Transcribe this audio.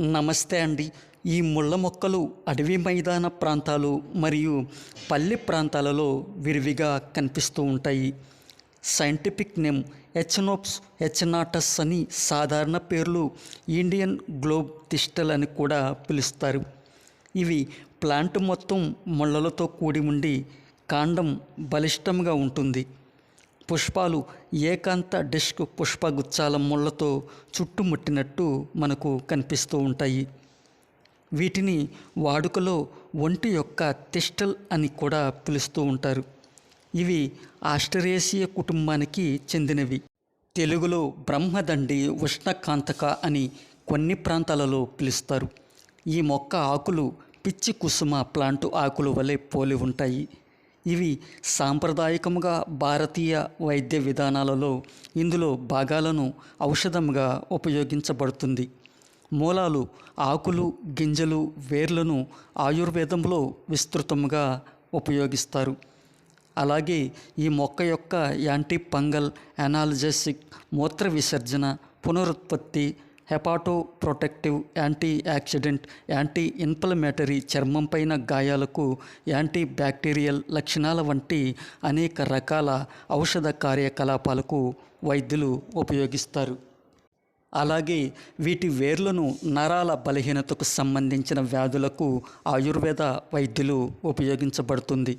నమస్తే అండి. ఈ ముళ్ళ మొక్కలు అడవి మైదాన ప్రాంతాలు మరియు పల్లె ప్రాంతాలలో విరివిగా కనిపిస్తూ ఉంటాయి. సైంటిఫిక్ నేమ్ హెచ్నోప్స్ హెచ్నాటస్ అని సాధారణ పేర్లు ఇండియన్ గ్లోబ్ టిస్టల్ అని కూడా పిలుస్తారు. ఇవి ప్లాంట్ మొత్తం ముళ్ళలతో కూడి ఉండి కాండం బలిష్టంగా ఉంటుంది. పుష్పాలు ఏకాంత డిస్క్ పుష్పగుచ్చాల ముళ్ళతో చుట్టుముట్టినట్టు మనకు కనిపిస్తూ ఉంటాయి. వీటిని వాడుకలో ఒంటి యొక్క తిస్టల్ అని కూడా పిలుస్తూ ఉంటారు. ఇవి ఆస్టరేసియ కుటుంబానికి చెందినవి. తెలుగులో బ్రహ్మదండి ఉష్ణకాంతక అని కొన్ని ప్రాంతాలలో పిలుస్తారు. ఈ మొక్క ఆకులు పిచ్చి కుసుమ ప్లాంటు ఆకులు వలె పోలి ఉంటాయి. ఇవి సాంప్రదాయకముగా భారతీయ వైద్య విధానాలలో ఇందులో భాగాలను ఔషధంగా ఉపయోగించబడుతుంది. మూలాలు ఆకులు గింజలు వేర్లను ఆయుర్వేదంలో విస్తృతంగా ఉపయోగిస్తారు. అలాగే ఈ మొక్క యొక్క యాంటీ పంగల్ అనాలజెసిక్ మూత్ర విసర్జన పునరుత్పత్తి hepatoprotective anti accident anti inflammatory చర్మం పైన గాయాలకు యాంటీ బ్యాక్టీరియల్ లక్షణాల వంటి అనేక రకాల ఔషధ కార్యకలాపాలకు వైద్యులు ఉపయోగిస్తారు. అలాగే వీటి వేర్లను నరాల బలహీనతకు సంబంధించిన వ్యాధులకు ఆయుర్వేద వైద్యులు ఉపయోగించబడుతుంది.